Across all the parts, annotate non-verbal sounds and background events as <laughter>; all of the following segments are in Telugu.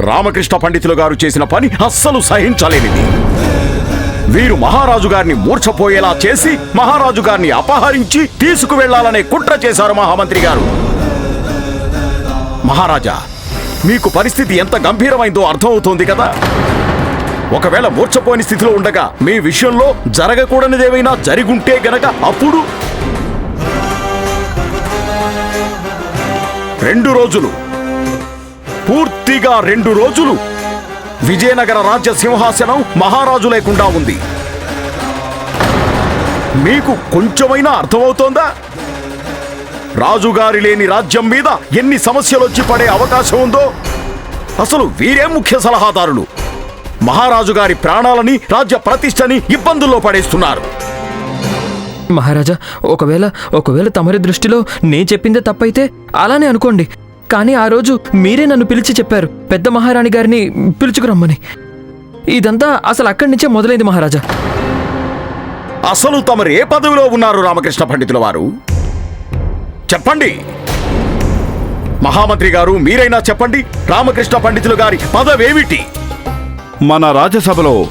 రామకృష్ణ పండితులు గారు చేసిన పని అస్సలు సహించలేనిది. వీరు మహారాజు గారిని మూర్ఛపోయేలా చేసి మహారాజు గారిని అపహరించి తీసుకువెళ్ళాలనే కుట్ర చేశారు మహామంత్రి గారు. మహారాజా మీకు పరిస్థితి ఎంత గంభీరమైందో అర్థమవుతోంది కదా? ఒకవేళ మూర్ఛపోయిన స్థితిలో ఉండగా మీ విషయంలో జరగకూడనిదేమైనా జరిగుంటే గనక అప్పుడు? రెండు రోజులు పూర్తిగా రెండు రోజులు. విజయనగర రాజ్య సింహాసనం మహారాజు లేకుండా ఉంది. మీకు కొంచెమైనా అర్థమవుతోందా? రాజుగారి లేని రాజ్యం మీద ఎన్ని సమస్యలు వచ్చి పడే అవకాశం ఉందో? అసలు వీరే ముఖ్య సలహాదారులు. మహారాజు గారి ప్రాణాలని రాజ్య ప్రతిష్టని ఇబ్బందుల్లో పడేస్తున్నారు. మహారాజా ఒకవేళ ఒకవేళ తమరి దృష్టిలో నేను చెప్పిందే తప్పైతే అలానే అనుకోండి. కానీ ఆ రోజు మీరే నన్ను పిలిచి చెప్పారు. పెద్ద మహారాణి గారిని పిలుచుకురమ్మని. ఇదంతా అసలు అక్కడి నుంచే మొదలైంది మహారాజా. అసలు తమరు ఏ పదవిలో ఉన్నారు రామకృష్ణ పండితుల వారు? చెప్పండి. మహామంత్రి గారు మీరైనా చెప్పండి. రామకృష్ణ పండితులు గారి పదవేమిటి? మన రాజ్యసభలో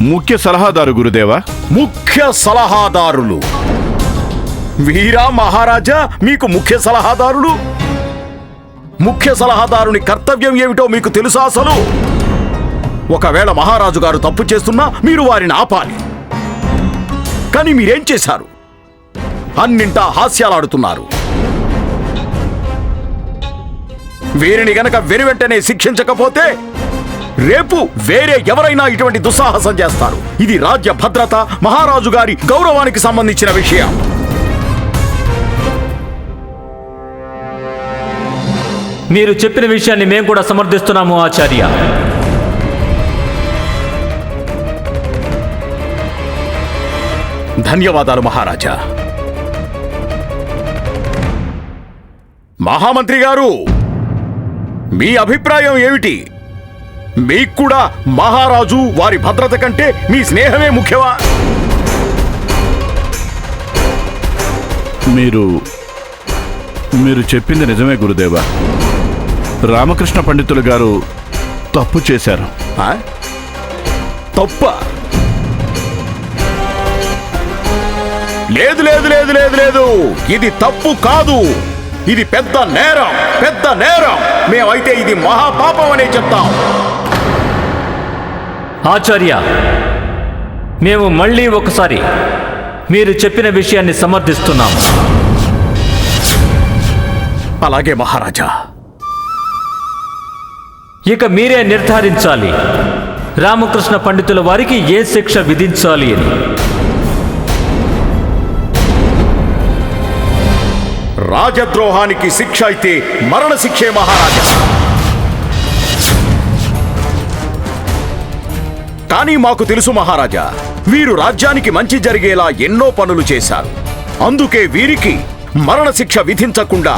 ముఖ్య సలహాదారు గురుదేవా? ముఖ్య సలహాదారులు. వీరా మహారాజా మీకు ముఖ్య సలహాదారులు? ముఖ్య సలహాదారుని కర్తవ్యం ఏమిటో మీకు తెలుసా అసలు? ఒకవేళ మహారాజు గారు తప్పు చేస్తున్నా మీరు వారిని ఆపాలి. కానీ మీరేం చేశారు? అన్నింటా హాస్యాలాడుతున్నారు. వీరిని గనక వెనువెంటనే శిక్షించకపోతే రేపు వేరే ఎవరైనా ఇటువంటి దుస్సాహసం చేస్తారు. ఇది రాజ్య భద్రత మహారాజు గారి గౌరవానికి సంబంధించిన విషయం. మీరు చెప్పిన విషయాన్ని మేము కూడా సమర్థిస్తున్నాము ఆచార్య. ధన్యవాదాలు మహారాజా. మహామంత్రి గారు మీ అభిప్రాయం ఏమిటి? మీకు కూడా మహారాజు వారి భద్రత కంటే మీ స్నేహమే ముఖ్యమా? మీరు మీరు చెప్పింది నిజమే గురుదేవా. రామకృష్ణ పండితులు గారు తప్పు చేశారు. ఆ? తప్ప? లేదు లేదు లేదు లేదు లేదు. ఇది తప్పు కాదు. ఇది పెద్ద నేరం పెద్ద నేరం. మేమైతే ఇది మహాపాపం అనే చెప్తాం. ఆచార్య మేము మళ్ళీ ఒకసారి మీరు చెప్పిన విషయాన్ని సమర్థిస్తున్నాము. అలాగే మహారాజా. ఇక మీరే నిర్ధారించాలి. రామకృష్ణ పండితుల వారికి ఏ శిక్ష విధించాలి అని. రాజద్రోహానికి శిక్ష అయితే మరణశిక్షే మహారాజా. కానీ మాకు తెలుసు మహారాజా వీరు రాజ్యానికి మంచి జరిగేలా ఎన్నో పనులు చేశారు. అందుకే వీరికి మరణశిక్ష విధించకుండా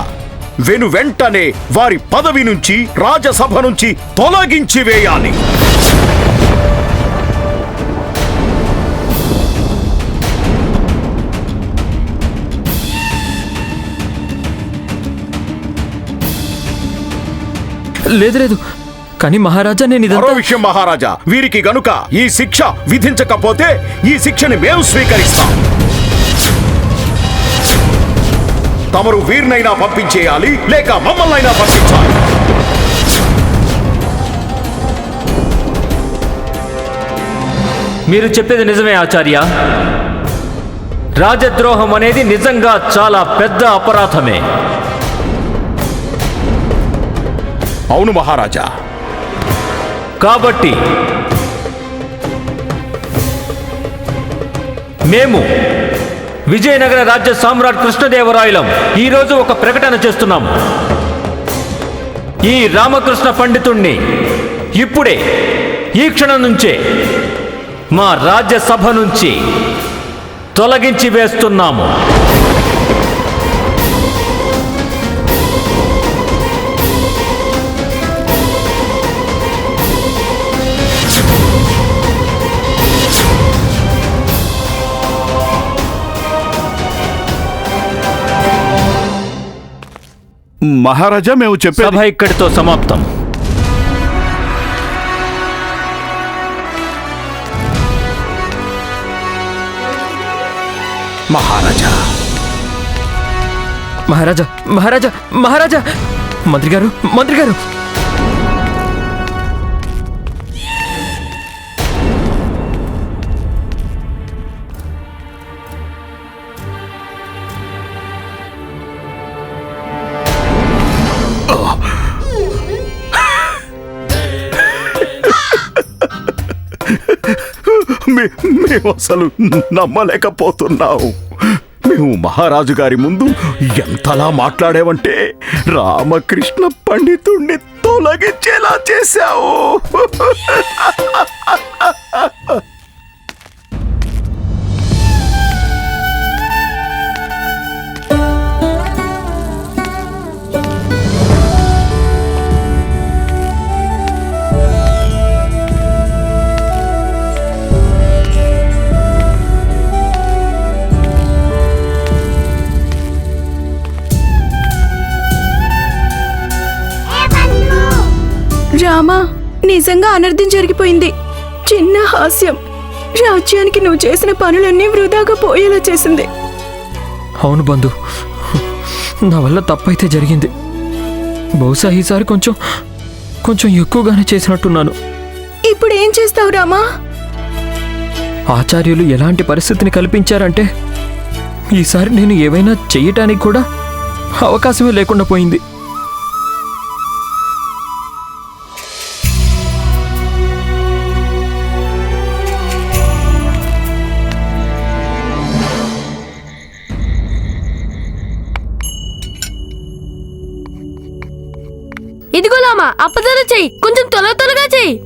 వెను వెంటనే వారి పదవి నుంచి రాజసభ నుంచి తొలగించి వేయాలి. లేదు లేదు. కానీ మహారాజా నేను మరో విషయం మహారాజా. వీరికి గనుక ఈ శిక్ష విధించకపోతే ఈ శిక్షని మేము స్వీకరిస్తాం. తమరు వీరినైనా పంపించేయాలి లేక మమ్మల్నైనా పంపించాలి. మీరు చెప్పేది నిజమే ఆచార్య. రాజద్రోహం అనేది నిజంగా చాలా పెద్ద అపరాధమే. అవును మహారాజా. కాబట్టి మేము విజయనగర రాజ్య సామ్రాట్ కృష్ణదేవరాయలం. ఈరోజు ఒక ప్రకటన చేస్తున్నాం. ఈ రామకృష్ణ పండితుణ్ణి ఇప్పుడే ఈ క్షణం నుంచే మా రాజ్యసభ నుంచి తొలగించి వేస్తున్నాము. మహారాజా మేము చెప్పే సభ ఇక్కడితో సమాప్తం. మహారాజా. మహారాజా మహారాజా మహారాజా. మంత్రి గారు మంత్రి గారు మేము అసలు నమ్మలేకపోతున్నావు. మేము మహారాజు గారి ముందు ఎంతలా మాట్లాడావంటే రామకృష్ణ పండితుణ్ణి తొలగించేలా చేశావు. రామా నిజంగా అనర్థం జరిగిపోయింది. చిన్న హాస్యం. రాజ్యానికి నువ్వు చేసిన పనులన్నీ వృధాగా పోయేలా చేసింది. అవును బంధు. నా వల్ల తప్పైతే జరిగింది. బహుశా ఈసారి కొంచెం కొంచెం ఎక్కువగానే చేసినట్టున్నాను. ఇప్పుడు ఏం చేస్తావు రామా? ఆచార్యులు ఎలాంటి పరిస్థితిని కల్పించారంటే ఈసారి నేను ఏవైనా చెయ్యటానికి కూడా అవకాశమే లేకుండా పోయింది. చెయ్యి. కొంచెం త్వర త్వరగా చెయ్యి.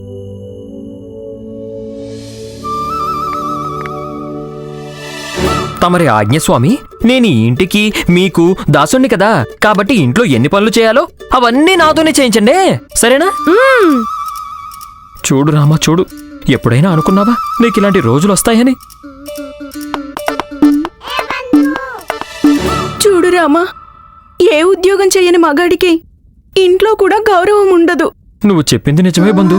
తమరి ఆజ్ఞ స్వామి నేను ఈ ఇంటికి మీకు దాసుణ్ణి కదా. కాబట్టి ఇంట్లో ఎన్ని పనులు చేయాలో అవన్నీ నాతోనే చేయించండి. సరేనా? చూడు రామా చూడు. ఎప్పుడైనా అనుకున్నావా? నీకు ఇలాంటి రోజులు వస్తాయని? చూడు రామా ఏ ఉద్యోగం చేయని మగాడికి ఇంట్లో కూడా గౌరవం ఉండదు. నువ్వు చెప్పింది నిజమే బంధు.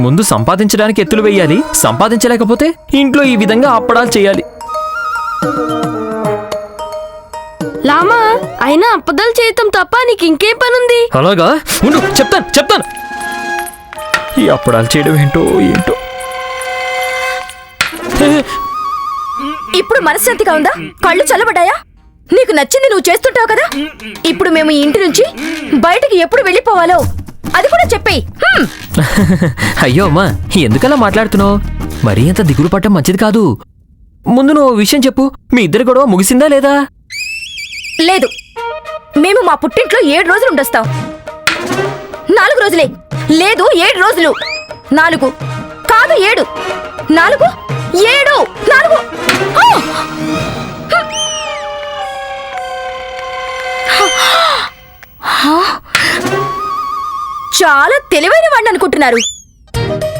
ముందు సంపాదించడానికి ఎత్తులు వేయాలి. సంపాదించలేకపోతే ఇంట్లో ఈ విధంగా అప్పడాలు చేయాలి. లామా అయినా అప్పదలు చేయటం తప్ప నీకు ఇంకేం పనుంది? అలాగా? ఉండు చెప్తాను చెప్తాను. ఈ అప్పడాలు చేయడం ఏంటో ఏంటో. ఇప్పుడు మనశ్శాంతిగా ఉందా? కళ్ళు చల్లబడ్డాయా? నీకు నచ్చింది నువ్వు చేస్తుంటావు కదా? ఇప్పుడు మేము ఈ ఇంటి నుంచి బయటికి ఎప్పుడు వెళ్ళిపోవాలో? అది కూడా చెప్పేయి. అయ్యో అమ్మా ఎందుకలా మాట్లాడుతున్నావు? మరీ అంత దిగులు పట్టం మంచిది కాదు. ముందు నువ్వు విషయం చెప్పు మీ ఇద్దరి గొడవ ముగిసిందా లేదా? లేదు. మేము మా పుట్టింట్లో ఏడు రోజులు ఉండొస్తాం. నాలుగు రోజులే. లేదు ఏడు రోజులు. నాలుగు. కాదు ఏడు. నాలుగు ఏడు. నాలుగు. చాలా తెలివైన వాడిని అనుకుంటున్నారు.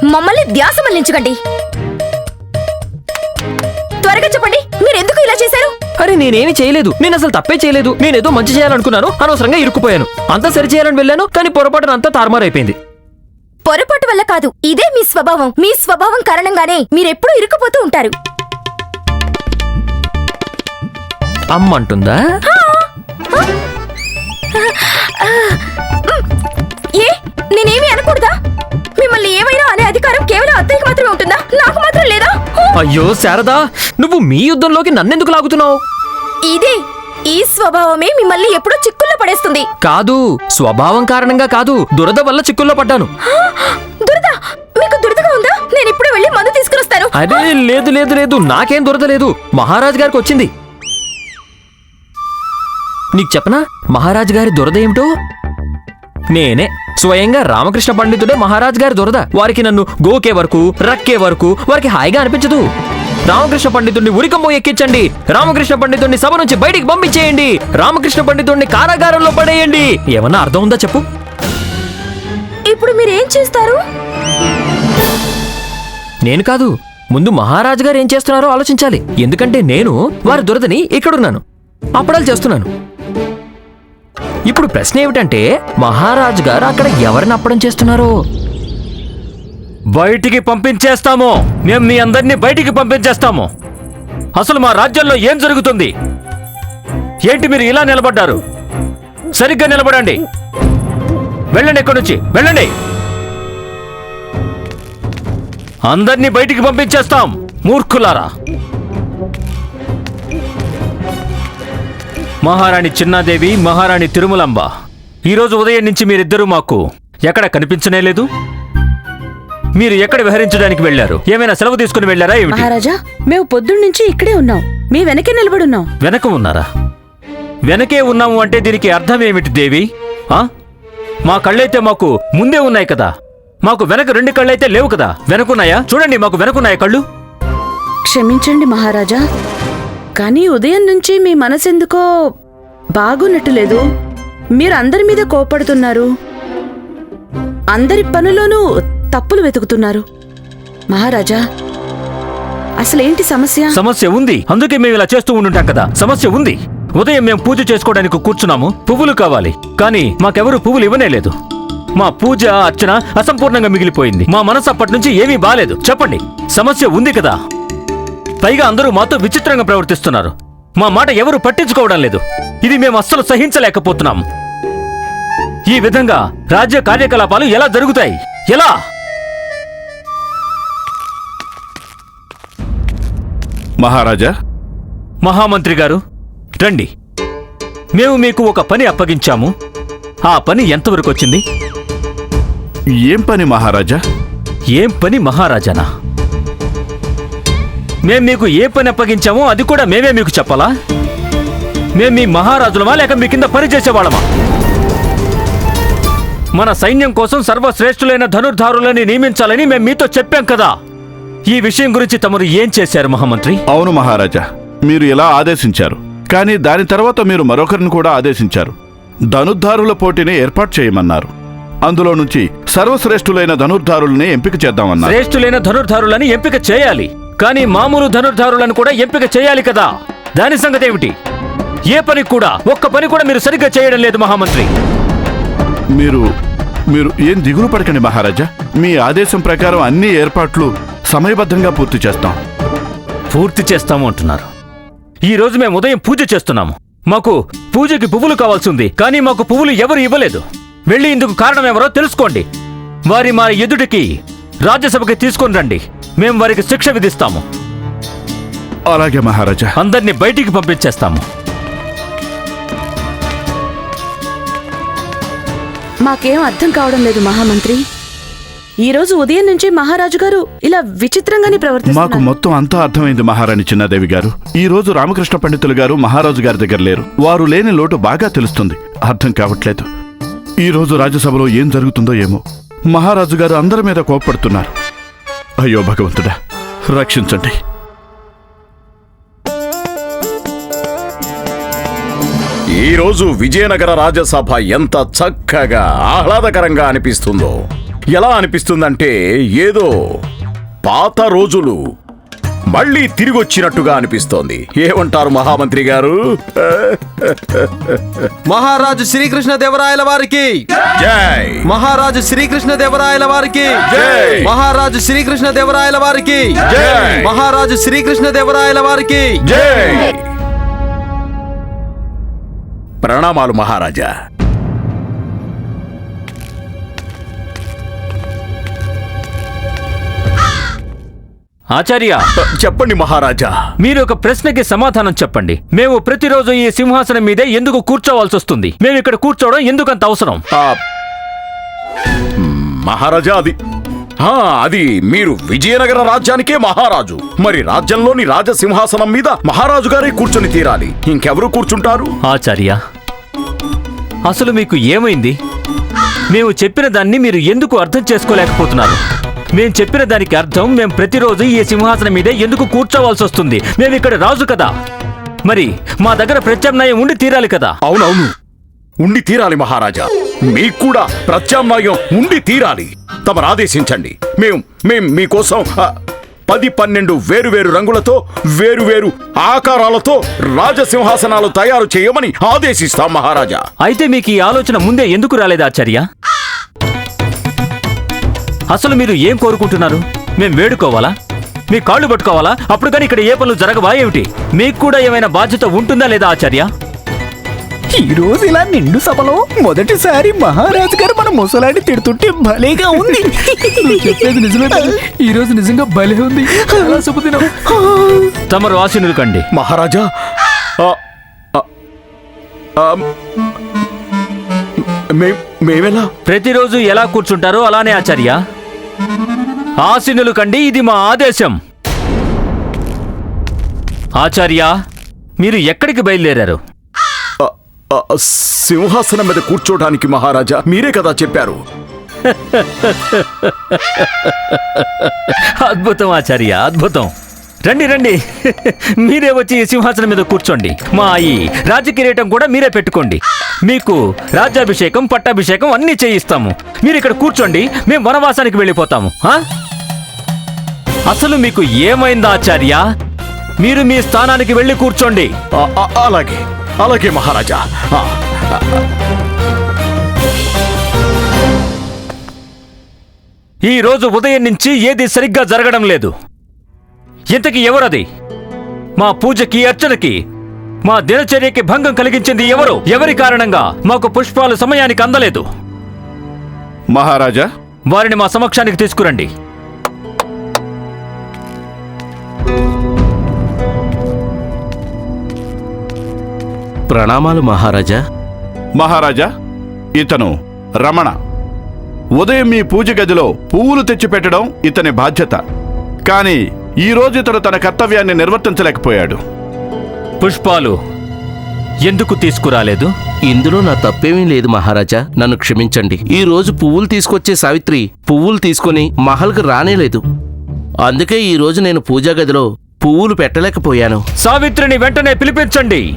మమ్మల్ని ధ్యాస మళ్ళించకండి. త్వరగా చెప్పండి మీరు ఎందుకు ఇలా చేశారు? అరే నేనేమి చేయలేదు. నేను అసలు తప్పే చేయలేదు. నేనేదో మంచి చేయాలనుకున్నాను అనవసరంగా ఇరుక్కుపోయాను. అంతా సరి చేయాలని వెళ్ళాను కానీ పొరపాటున అంతా తారుమారైపోయింది. పొరపాటు వల్ల కాదు. ఇదే మీ స్వభావం. మీ స్వభావం కారణంగానే మీరెప్పుడూ ఇరుక్కుపోతూ ఉంటారు. అమ్మంటుందా? అయ్యో శారదా నువ్వు మీ యుద్ధంలోకి నన్నెందుకు లాగుతున్నావు? ఇదే ఈ స్వభావమే మిమ్మల్ని ఎప్పుడూ చిక్కుల్లో పడేస్తుంది. కాదు స్వభావం కారణంగా కాదు దురద వల్ల చిక్కుల్లో పడ్డాను! దురద మీకు దురదగా ఉందా? నేను ఇప్పుడు వెళ్ళి మందు తీసుకురొస్తాను. అదే లేదు లేదు లేదు నాకేం దురద లేదు. మహారాజు గారికి వచ్చింది. నీకు చెప్పనా? మహారాజు గారి దురద ఏమిటో? నేనే స్వయంగా రామకృష్ణ పండితుడే మహారాజు గారి దురద. వారికి నన్ను గోకే వరకు రక్కే వరకు వారికి హాయిగా అనిపించదు. రామకృష్ణ పండితుడిని ఉరికమ్మో ఎక్కించండి. రామకృష్ణ పండితుడిని సభ నుంచి బయటికి పంపించేయండి. రామకృష్ణ పండితుడిని కారాగారంలో పడేయండి. ఏమన్నా అర్థం ఉందా చెప్పు? ఇప్పుడు మీరేం చేస్తారు? నేను కాదు ముందు మహారాజు గారు ఏం చేస్తున్నారో ఆలోచించాలి. ఎందుకంటే నేను వారి దురదని ఇక్కడున్నాను. అప్పడాలు చేస్తున్నాను. ఇప్పుడు ప్రశ్న ఏమిటంటే మహారాజు గారు అక్కడ ఎవరిని అప్పడం చేస్తున్నారు? బయటికి పంపించేస్తాము. మేము మీ అందరినీ బయటికి పంపించేస్తాము. అసలు మా రాజ్యంలో ఏం జరుగుతుంది? ఏంటి మీరు ఇలా నిలబడ్డారు? సరిగ్గా నిలబడండి. వెళ్ళండి ఇక్కడి నుంచి. వెళ్ళండి. అందరినీ బయటికి పంపించేస్తాం మూర్ఖులారా. మహారాణి చిన్నాదేవి మహారాణి తిరుమలంబ. ఈరోజు ఉదయం నుంచి మీరిద్దరూ మాకు ఎక్కడ కనిపించనే లేదు? మీరు ఎక్కడ విహరించడానికి వెళ్ళారు? ఏమైనా సెలవు తీసుకుని వెళ్ళారా ఏమిటి? మహారాజా మేము పొద్దున్నుంచి ఇక్కడే ఉన్నాం. మీ వెనకే నిలబడున్నాం. వెనక ఉన్నారా? వెనకే ఉన్నాము అంటే దీనికి అర్థం ఏమిటి దేవి? ఆ? మా కళ్ళైతే మాకు ముందే ఉన్నాయి కదా. మాకు వెనక రెండు కళ్ళైతే లేవు కదా. వెనకున్నాయా? చూడండి మాకు వెనకున్నాయా కళ్ళు? క్షమించండి మహారాజా. కానీ ఉదయం నుంచి మీ మనసెందుకో బాగున్నట్టు లేదు మీరు అందరి మీద కోపడుతున్నారు. అందరి పనులోనూ తప్పులు వెతుకుతున్నారు. మహారాజా అసలేంటి సమస్య? సమస్య ఉంది. అందుకే మేము ఇలా చేస్తూ ఉండుంటాం కదా. సమస్య ఉంది. ఉదయం మేము పూజ చేసుకోవడానికి కూర్చున్నాము. పువ్వులు కావాలి. కానీ మాకెవరు పువ్వులు ఇవ్వనే లేదు. మా పూజ అర్చన అసంపూర్ణంగా మిగిలిపోయింది. మా మనసు అప్పటి నుంచి ఏమీ బాలేదు. చెప్పండి. సమస్య ఉంది కదా? పైగా అందరూ మాతో విచిత్రంగా ప్రవర్తిస్తున్నారు. మా మాట ఎవరు పట్టించుకోవడం లేదు. ఇది మేము అస్సలు సహించలేకపోతున్నాం. ఈ విధంగా రాజ్య కార్యకలాపాలు ఎలా జరుగుతాయి? ఎలా? మహారాజా? మహామంత్రి గారు రండి. మేము మీకు ఒక పని అప్పగించాము. ఆ పని ఎంతవరకు వచ్చింది? ఏం పని మహారాజా? ఏం పని మహారాజానా? మేం మీకు ఏ పని అప్పగించామో అది కూడా మేమే మీకు చెప్పాలా? మేం మీ మహారాజులమా లేక మీ కింద పని చేసేవాళ్ళమా? మన సైన్యం కోసం సర్వశ్రేష్ఠులైన ధనుర్ధారులని నియమించాలని మేము మీతో చెప్పాం కదా. ఈ విషయం గురించి తమరు ఏం చేశారు మహామంత్రి? అవును మహారాజా మీరు ఇలా ఆదేశించారు. కానీ దాని తర్వాత మీరు మరొకరిని కూడా ఆదేశించారు. ధనుర్ధారుల పోటీని ఏర్పాటు చేయమన్నారు. అందులో నుంచి సర్వశ్రేష్ఠులైన ధనుర్ధారుల్ని ఎంపిక చేద్దామన్నారు. శ్రేష్ఠులైన ధనుర్ధారులని ఎంపిక చేయాలి. కానీ మామూలు ధనుర్ధారులను కూడా ఎంపిక చేయాలి కదా? దాని సంగతి ఏమిటి ఏ పని కూడా ఒక్క పని కూడా మీరు సరిగ్గా చేయడం లేదు మహామంత్రి. మీరు మీరు ఏం దిగులు పడకండి మహారాజా. మీ ఆదేశం ప్రకారం అన్ని ఏర్పాట్లు సమయబద్ధంగా పూర్తి చేస్తాం. పూర్తి చేస్తాము అంటున్నారు. ఈ రోజు మేము ఉదయం పూజ చేస్తున్నాము. మాకు పూజకి పువ్వులు కావాల్సి ఉంది కానీ మాకు పువ్వులు ఎవరు ఇవ్వలేదు. వెళ్ళి ఇందుకు కారణం ఎవరో తెలుసుకోండి. వారి మా ఎదుటికి రాజ్యసభకి తీసుకొని రండి. మేము వారికి శిక్ష విధిస్తాము. అలాగే మహారాజా. అందరినీ బయటికి పంపించేస్తాము. మాకేం అర్థం కావడం లేదు మహామంత్రి. ఈ రోజు ఉదయం నుంచి మహారాజు గారు ఇలా విచిత్రంగానే మాకు ప్రవర్తిస్తున్నారు మొత్తం అంతా అర్థమైంది మహారాణి చిన్నాదేవి గారు. ఈ రోజు రామకృష్ణ పండితులు గారు మహారాజు గారి దగ్గర లేరు. వారు లేని లోటు బాగా తెలుస్తుంది. అర్థం కావట్లేదు. ఈ రోజు రాజ్యసభలో ఏం జరుగుతుందో ఏమో. మహారాజు గారు అందరి మీద కోప్పడుతున్నారు. అయ్యో భగవంతుడా రక్షించండి. ఈరోజు విజయనగర రాజసభ ఎంత చక్కగా ఆహ్లాదకరంగా అనిపిస్తుందో. ఎలా అనిపిస్తుందంటే ఏదో పాత రోజులు మళ్ళీ తిరిగొచ్చినట్టుగా అనిపిస్తోంది. ఏమంటారు మహామంత్రి గారు? మహారాజు శ్రీకృష్ణ దేవరాయల వారికి. జై! మహారాజు శ్రీకృష్ణ దేవరాయల వారికి. జై. మహారాజు శ్రీకృష్ణ దేవరాయల వారికి. జై. మహారాజు శ్రీకృష్ణ దేవరాయల వారికి. జై! ప్రణామాలు మహారాజా. ఆచార్య! చెప్పండి మహారాజా. మీరు ఒక ప్రశ్నకి సమాధానం చెప్పండి. మేము ప్రతిరోజు ఈ సింహాసనం మీదే ఎందుకు కూర్చోవాల్సి వస్తుంది? మేము ఇక్కడ కూర్చోవడం ఎందుకంత అవసరం? మహారాజా అది అది మీరు విజయనగర రాజ్యానికే మహారాజు. మరి రాజ్యంలోని రాజసింహాసనం మీద మహారాజు గారే కూర్చొని తీరాలి. ఇంకెవరు కూర్చుంటారు? ఆచార్య అసలు మీకు ఏమైంది? మేము చెప్పిన దాన్ని మీరు ఎందుకు అర్థం చేసుకోలేకపోతున్నారు? మేము చెప్పిన దానికి అర్థం మేము ప్రతిరోజు ఈ సింహాసనం మీదే ఎందుకు కూర్చోవాల్సి వస్తుంది? మేము ఇక్కడ రాజు కదా. మరి మా దగ్గర ప్రత్యామ్నాయం ఉండి తీరాలి కదా. అవునవును. ఉండి తీరాలి మహారాజా. మీకు కూడా ప్రత్యామ్నాయం ఉండి తీరాలి. తమరు ఆదేశించండి. మేము మేం మీకోసం ఆ, పది పన్నెండు వేరువేరు రంగులతో వేరువేరు ఆకారాలతో రాజసింహాసనాలు తయారు చేయమని ఆదేశిస్తాం మహారాజా. అయితే మీకు ఈ ఆలోచన ముందే ఎందుకు రాలేదు ఆచార్య? అసలు మీరు ఏం కోరుకుంటున్నారు? మేం వేడుకోవాలా? మీ కాళ్ళు పట్టుకోవాలా? అప్పుడు కానీ ఇక్కడ ఏ పనులు జరగవా ఏమిటి? మీకు కూడా ఏమైనా బాధ్యత ఉంటుందా లేదా ఆచార్య? ఈ రోజు ఇలా నిండు సభలో మొదటిసారి మహారాజు గారు మన ముసలాన్ని తిడుతుంటే భలేగా ఉంది. చెప్పేది నిజమే ఈ రోజు నిజంగా భలే ఉంది. శుభదినం. తమరు ఆశీనులు కండి. మహారాజా. మేమెలా? ప్రతిరోజు ఎలా కూర్చుంటారో అలానే ఆచార్య. ఆశీనులు కండి ఇది మా ఆదేశం. ఆచార్య మీరు ఎక్కడికి బయలుదేరారు? సింహాసనం మీద కూర్చోడానికి మహారాజా మీరే కదా చెప్పారు. అద్భుతం ఆచార్య అద్భుతం. రండి రండి. <laughs> మీరే వచ్చి ఈ సింహాసనం మీద కూర్చోండి. మా ఈ రాజకిరీటం కూడా మీరే పెట్టుకోండి. మీకు రాజ్యాభిషేకం పట్టాభిషేకం అన్నీ చేయిస్తాము. మీరు ఇక్కడ కూర్చోండి మేము వనవాసానికి వెళ్ళిపోతాము? అసలు మీకు ఏమైందా ఆచార్య? మీరు మీ స్థానానికి వెళ్ళి కూర్చోండి. అలాగే. అలాగే మహారాజా. ఈ రోజు ఉదయం నుంచి ఏది సరిగ్గా జరగడం లేదు. ఇంతకి ఎవరది? మా పూజకి అర్చనకి మా దినచర్యకి భంగం కలిగించింది ఎవరు? ఎవరి కారణంగా మాకు పుష్పాలు సమయానికి అందలేదు? మహారాజా? వారిని మా సమక్షానికి తీసుకురండి. ప్రణామాలు మహారాజా. మహారాజా ఇతను రమణ. ఉదయం మీ పూజ గదిలో పువ్వులు తెచ్చిపెట్టడం ఇతని బాధ్యత. కానీ ఈ రోజు ఇతడు తన కర్తవ్యాన్ని నిర్వర్తించలేకపోయాడు. పుష్పాలు ఎందుకు తీసుకురాలేదు? ఇందులో నా తప్పేమీ లేదు మహారాజా. నన్ను క్షమించండి. ఈ రోజు పువ్వులు తీసుకొచ్చే సావిత్రి పువ్వులు తీసుకొని మహల్కి రానేలేదు. అందుకే ఈ రోజు నేను పూజా గదిలో పువ్వులు పెట్టలేకపోయాను. సావిత్రిని వెంటనే పిలిపించండి.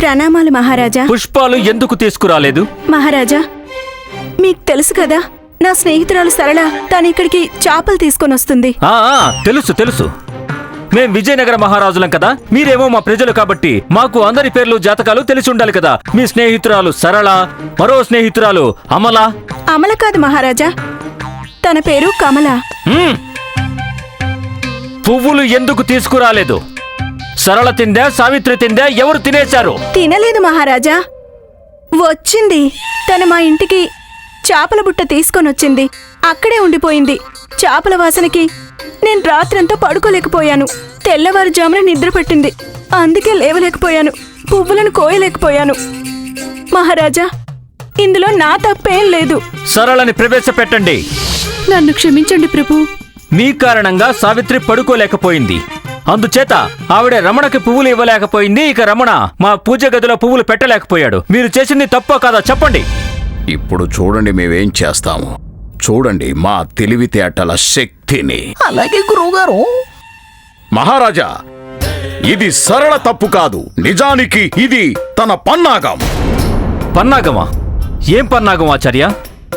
ప్రణామాలు మహారాజా. పుష్పాలు ఎందుకు తీసుకురాలేదు? మహారాజా మీకు తెలుసు కదా నా స్నేహితురాలు సరళ తను ఇక్కడికి చేపలు తీసుకొని వస్తుంది. ఆ ఆ, తెలుసు తెలుసు. మేం విజయనగర మహారాజులం కదా? మీరేమో మా ప్రజలు కాబట్టి మాకు అందరి పేర్లు జాతకాలు తెలిసి ఉండాలి కదా? మీ స్నేహితురాలు సరళ మరో స్నేహితురాలు అమల. అమల కాదు మహారాజా తన పేరు కమల. పువ్వులు ఎందుకు తీసుకురాలేదు? సరళ తిందా సావిత్రి తిందా ఎవరు తినేశారు? తినలేదు మహారాజా. వచ్చింది. తను మా ఇంటికి చేపల బుట్ట తీసుకొని వచ్చింది అక్కడే ఉండిపోయింది. చేపల వాసనకి నేను రాత్రంతా పడుకోలేకపోయాను. తెల్లవారుజామున నిద్ర పట్టింది. అందుకే లేవలేకపోయాను. పువ్వులను కోయలేకపోయాను. మహారాజా ఇందులో నా తప్పేం లేదు. సరళని ప్రవేశపెట్టండి. నన్ను క్షమించండి ప్రభు. మీ కారణంగా సావిత్రి పడుకోలేకపోయింది. అందుచేత ఆవిడ రమణకి పువ్వులు ఇవ్వలేకపోయింది. ఇక రమణ మా పూజ గదిలో పువ్వులు పెట్టలేకపోయాడు. మీరు చేసింది తప్పో కాదా చెప్పండి. ఇప్పుడు చూడండి మేమేం చేస్తాము. చూడండి మా తెలివితేటల శక్తిని. అలాగే గురువుగారు. మహారాజా ఇది సరళ తప్పు కాదు. నిజానికి ఇది తన పన్నాగం. పన్నాగమా? ఏం పన్నాగం ఆచార్య?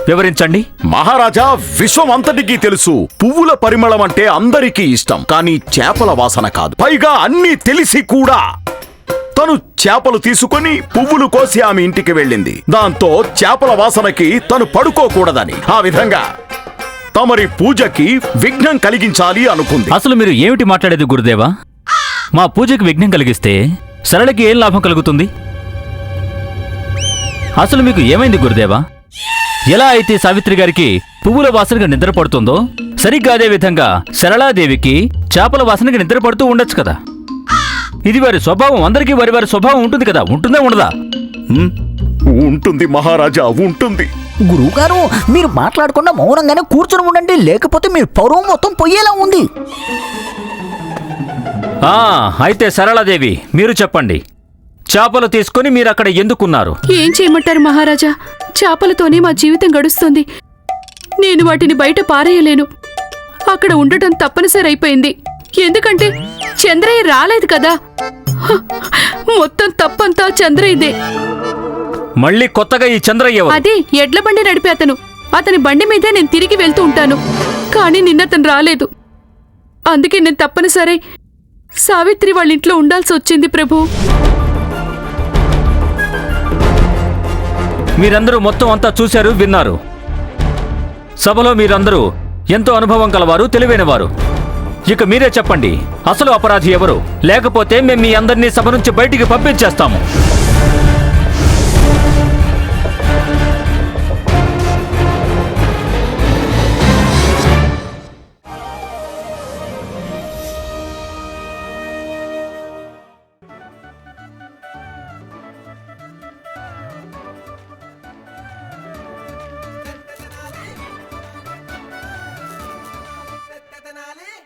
వివరించండి. మహారాజా విశ్వం అంతటికీ తెలుసు. పువ్వుల పరిమళం అంటే అందరికీ ఇష్టం. కానీ చేపల వాసన కాదు. పైగా అన్నీ తెలిసి కూడా. తను చేపలు తీసుకొని పువ్వులు కోసి ఆమె ఇంటికి వెళ్ళింది. దాంతో చేపల వాసనకి తను పడుకోకూడదని. ఆ విధంగా తమరి పూజకి విఘ్నం కలిగించాలి అనుకుంది. అసలు మీరు ఏమిటి మాట్లాడేది గురుదేవా? మా పూజకి విఘ్నం కలిగిస్తే సరళకి ఏం లాభం కలుగుతుంది? అసలు మీకు ఏమైంది గురుదేవా? ఎలా అయితే సావిత్రి గారికి పువ్వుల వాసనగా నిద్ర పడుతుందో సరిగ్గా అదే విధంగా సరళాదేవికి చేపల వాసనకి నిద్ర పడుతూ ఉండొచ్చు కదా. ఇది వారి స్వభావం. అందరికీ వారి వారి స్వభావం ఉంటుంది కదా. ఉంటుందా ఉండదా? ఉంటుంది మహారాజా ఉంటుంది. గురువుగారు మీరు మాట్లాడకుండా మౌనంగానే కూర్చొని ఉండండి. లేకపోతే మీరు పరువు మొత్తం పొయ్యేలా ఉంది. ఆ అయితే సరళాదేవి మీరు చెప్పండి. చేపలు తీసుకొని మీరు అక్కడ ఎందుకున్నారు? ఏం చేయమంటారు మహారాజా? చేపలతోనే మా జీవితం గడుస్తుంది. నేను వాటిని బయట పారేయలేను. అక్కడ ఉండటం తప్పనిసరి అయిపోయింది. ఎందుకంటే చంద్రయ్య రాలేదు కదా? మొత్తం తప్పంతా చంద్రయ్యదే. మళ్ళీ కొత్తగా ఈ చంద్రయ్య? అదే ఎడ్ల బండి నడిపే అతను. అతని బండి మీదే నేను తిరిగి వెళ్తూ ఉంటాను. కానీ నిన్న అతను రాలేదు. అందుకే నేను తప్పనిసరి సావిత్రి వాళ్ళ ఇంట్లో ఉండాల్సి వచ్చింది ప్రభు. మీరందరూ మొత్తం అంతా చూశారు విన్నారు. సభలో మీరందరూ ఎంతో అనుభవం కలవారు తెలివైనవారు. ఇక మీరే చెప్పండి. అసలు అపరాధి ఎవరు? లేకపోతే మేము మీ అందరినీ సభ నుంచి బయటికి పంపించేస్తాము.